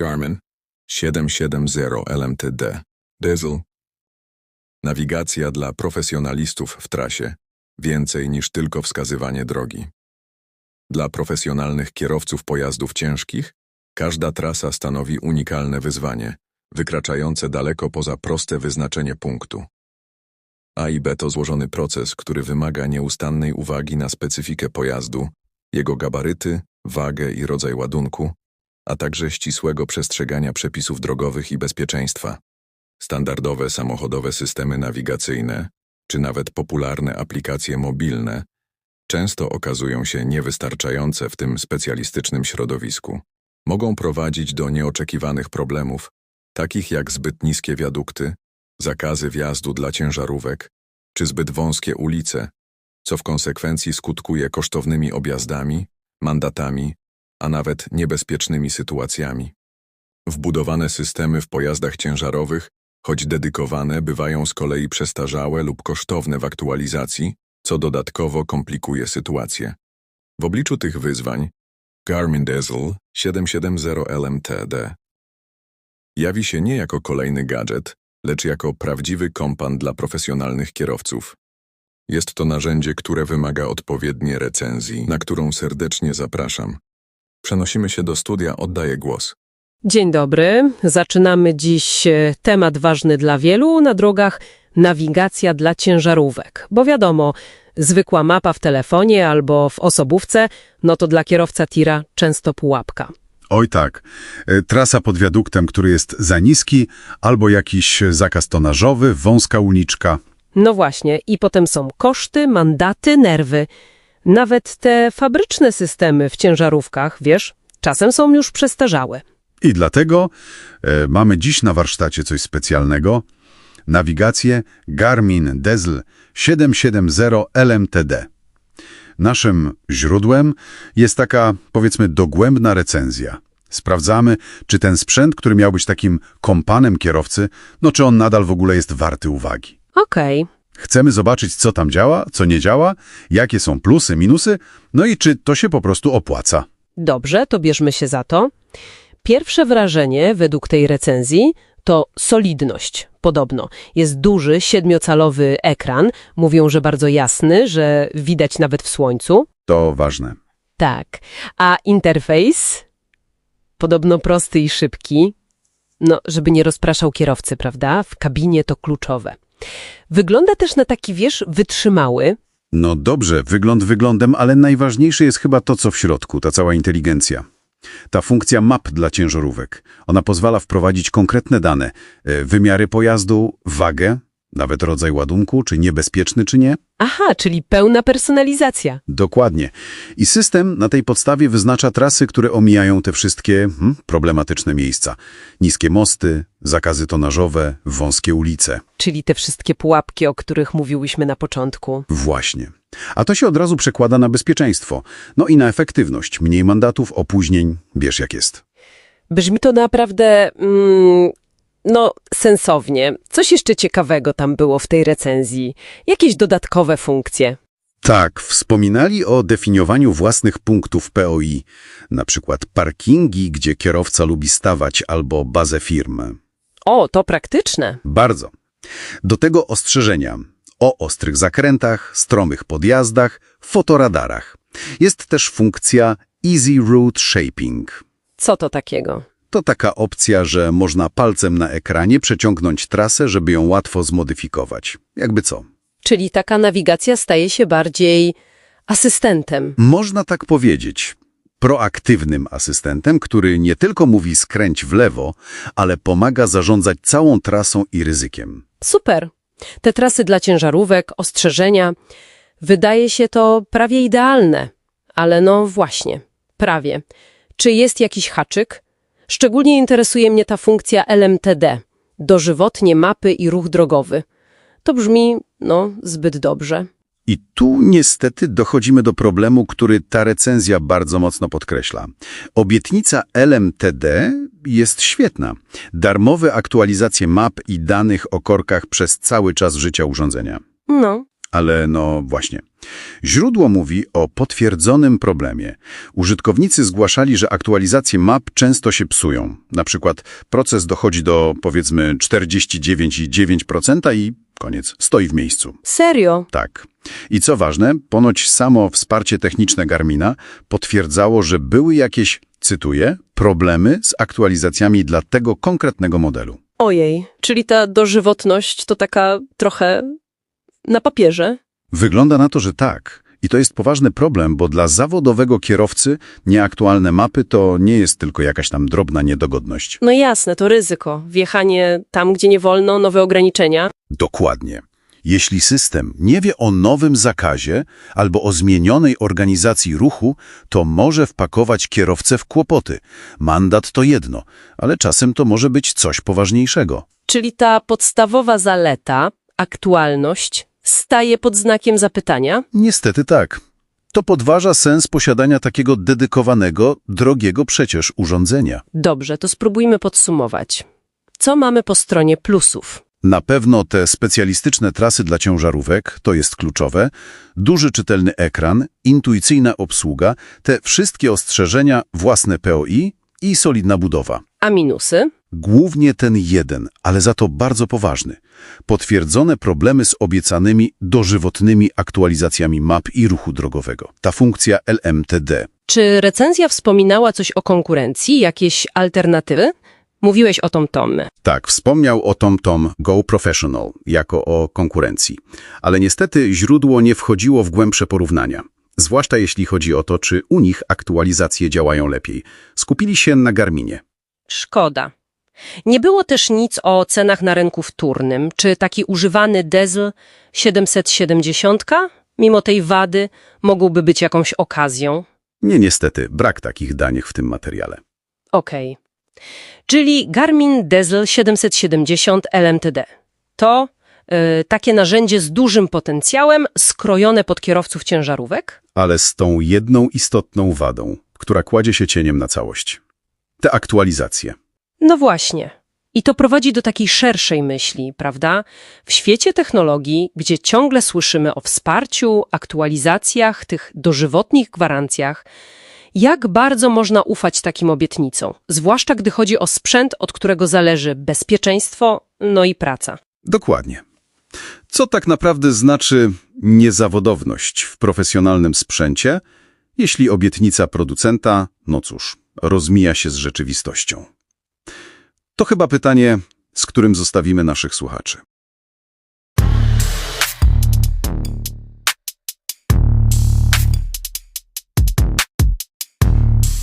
Garmin 770 LMTD. Diesel. Nawigacja dla profesjonalistów w trasie. Więcej niż tylko wskazywanie drogi. Dla profesjonalnych kierowców pojazdów ciężkich każda trasa stanowi unikalne wyzwanie, wykraczające daleko poza proste wyznaczenie punktu. A i B to złożony proces, który wymaga nieustannej uwagi na specyfikę pojazdu, jego gabaryty, wagę i rodzaj ładunku, a także ścisłego przestrzegania przepisów drogowych i bezpieczeństwa. Standardowe samochodowe systemy nawigacyjne, czy nawet popularne aplikacje mobilne, często okazują się niewystarczające w tym specjalistycznym środowisku. Mogą prowadzić do nieoczekiwanych problemów, takich jak zbyt niskie wiadukty, zakazy wjazdu dla ciężarówek, czy zbyt wąskie ulice, co w konsekwencji skutkuje kosztownymi objazdami, mandatami, a nawet niebezpiecznymi sytuacjami. Wbudowane systemy w pojazdach ciężarowych, choć dedykowane, bywają z kolei przestarzałe lub kosztowne w aktualizacji, co dodatkowo komplikuje sytuację. W obliczu tych wyzwań Garmin Diesel 770 LMTD jawi się nie jako kolejny gadżet, lecz jako prawdziwy kompan dla profesjonalnych kierowców. Jest to narzędzie, które wymaga odpowiedniej recenzji, na którą serdecznie zapraszam. Przenosimy się do studia, oddaję głos. Dzień dobry. Zaczynamy dziś e, temat ważny dla wielu na drogach nawigacja dla ciężarówek. Bo wiadomo, zwykła mapa w telefonie albo w osobówce, no to dla kierowca tira często pułapka. Oj tak. E, Trasa pod wiaduktem, który jest za niski, albo jakiś zakaz tonażowy, wąska uliczka. No właśnie, i potem są koszty, mandaty, nerwy. Nawet te fabryczne systemy w ciężarówkach, wiesz, czasem są już przestarzałe. I dlatego e, mamy dziś na warsztacie coś specjalnego. Nawigację Garmin Diesel 770 LMTD. Naszym źródłem jest taka, powiedzmy, dogłębna recenzja. Sprawdzamy, czy ten sprzęt, który miał być takim kompanem kierowcy, no czy on nadal w ogóle jest warty uwagi. Okej, Chcemy zobaczyć, co tam działa, co nie działa, jakie są plusy, minusy, no i czy to się po prostu opłaca. dobrze, to bierzmy się za to. Pierwsze wrażenie według tej recenzji to solidność. Podobno jest duży, siedmiocalowy ekran, mówią, że bardzo jasny, że widać nawet w słońcu. To ważne. Tak. A interfejs? Podobno prosty i szybki. No, żeby nie rozpraszał kierowcy, prawda? W kabinie to kluczowe. Wygląda też na taki, wiesz, wytrzymały. No dobrze, wygląd wyglądem, ale najważniejsze jest chyba to, co w środku, ta cała inteligencja. Ta funkcja map dla ciężarówek. Ona pozwala wprowadzić konkretne dane, e, wymiary pojazdu, wagę, nawet rodzaj ładunku, czy niebezpieczny, czy nie. Aha, czyli pełna personalizacja. Dokładnie. I system na tej podstawie wyznacza trasy, które omijają te wszystkie hmm, problematyczne miejsca. Niskie mosty, zakazy tonażowe, wąskie ulice. Czyli te wszystkie pułapki, o których mówiłyśmy na początku. Właśnie. A to się od razu przekłada na bezpieczeństwo. No i na efektywność. Mniej mandatów, opóźnień. Wiesz jak jest. Brzmi to naprawdę, mm, no, sensownie. Coś jeszcze ciekawego tam było w tej recenzji. Jakieś dodatkowe funkcje. Tak, wspominali o definiowaniu własnych punktów POI, na przykład parkingi, gdzie kierowca lubi stawać, albo bazę firmy. O, to praktyczne. Bardzo. Do tego ostrzeżenia o ostrych zakrętach, stromych podjazdach, fotoradarach. Jest też funkcja Easy Route Shaping. Co to takiego? To taka opcja, że można palcem na ekranie przeciągnąć trasę, żeby ją łatwo zmodyfikować. Jakby co? Czyli taka nawigacja staje się bardziej asystentem. Można tak powiedzieć. Proaktywnym asystentem, który nie tylko mówi skręć w lewo, ale pomaga zarządzać całą trasą i ryzykiem. Super. Te trasy dla ciężarówek, ostrzeżenia. Wydaje się to prawie idealne. Ale no właśnie, prawie. Czy jest jakiś haczyk? Szczególnie interesuje mnie ta funkcja LMTD. Dożywotnie mapy i ruch drogowy. To brzmi, no, zbyt dobrze. I tu niestety dochodzimy do problemu, który ta recenzja bardzo mocno podkreśla. Obietnica LMTD jest świetna. Darmowe aktualizacje map i danych o korkach przez cały czas życia urządzenia. No, Ale no właśnie. Źródło mówi o potwierdzonym problemie. Użytkownicy zgłaszali, że aktualizacje map często się psują. Na przykład proces dochodzi do powiedzmy 49,9% i koniec, stoi w miejscu. Serio? Tak. I co ważne, ponoć samo wsparcie techniczne Garmina potwierdzało, że były jakieś, cytuję, problemy z aktualizacjami dla tego konkretnego modelu. Ojej, czyli ta dożywotność to taka trochę na papierze? Wygląda na to, że tak. I to jest poważny problem, bo dla zawodowego kierowcy nieaktualne mapy to nie jest tylko jakaś tam drobna niedogodność. No jasne, to ryzyko. Wjechanie tam, gdzie nie wolno, nowe ograniczenia. Dokładnie. Jeśli system nie wie o nowym zakazie albo o zmienionej organizacji ruchu, to może wpakować kierowcę w kłopoty. Mandat to jedno, ale czasem to może być coś poważniejszego. Czyli ta podstawowa zaleta, aktualność, staje pod znakiem zapytania? Niestety tak. To podważa sens posiadania takiego dedykowanego, drogiego przecież urządzenia. Dobrze, to spróbujmy podsumować. Co mamy po stronie plusów? Na pewno te specjalistyczne trasy dla ciężarówek to jest kluczowe, duży czytelny ekran, intuicyjna obsługa, te wszystkie ostrzeżenia, własne POI i solidna budowa. A minusy? Głównie ten jeden, ale za to bardzo poważny. Potwierdzone problemy z obiecanymi dożywotnymi aktualizacjami map i ruchu drogowego. Ta funkcja LMTD. Czy recenzja wspominała coś o konkurencji, jakieś alternatywy? Mówiłeś o TomTomie. Tak, wspomniał o TomTom Go Professional jako o konkurencji, ale niestety źródło nie wchodziło w głębsze porównania. Zwłaszcza jeśli chodzi o to, czy u nich aktualizacje działają lepiej. Skupili się na Garminie. Szkoda. Nie było też nic o cenach na rynku wtórnym. Czy taki używany Diesel 770, mimo tej wady, mógłby być jakąś okazją? Nie niestety, brak takich danych w tym materiale. Okej. Czyli Garmin Diesel 770 LMTD. To y, takie narzędzie z dużym potencjałem, skrojone pod kierowców ciężarówek? Ale z tą jedną istotną wadą, która kładzie się cieniem na całość. Te aktualizacje. No właśnie. I to prowadzi do takiej szerszej myśli, prawda? W świecie technologii, gdzie ciągle słyszymy o wsparciu, aktualizacjach, tych dożywotnich gwarancjach, jak bardzo można ufać takim obietnicom, zwłaszcza gdy chodzi o sprzęt, od którego zależy bezpieczeństwo, no i praca. Dokładnie. Co tak naprawdę znaczy niezawodowność w profesjonalnym sprzęcie, jeśli obietnica producenta, no cóż, rozmija się z rzeczywistością? To chyba pytanie, z którym zostawimy naszych słuchaczy.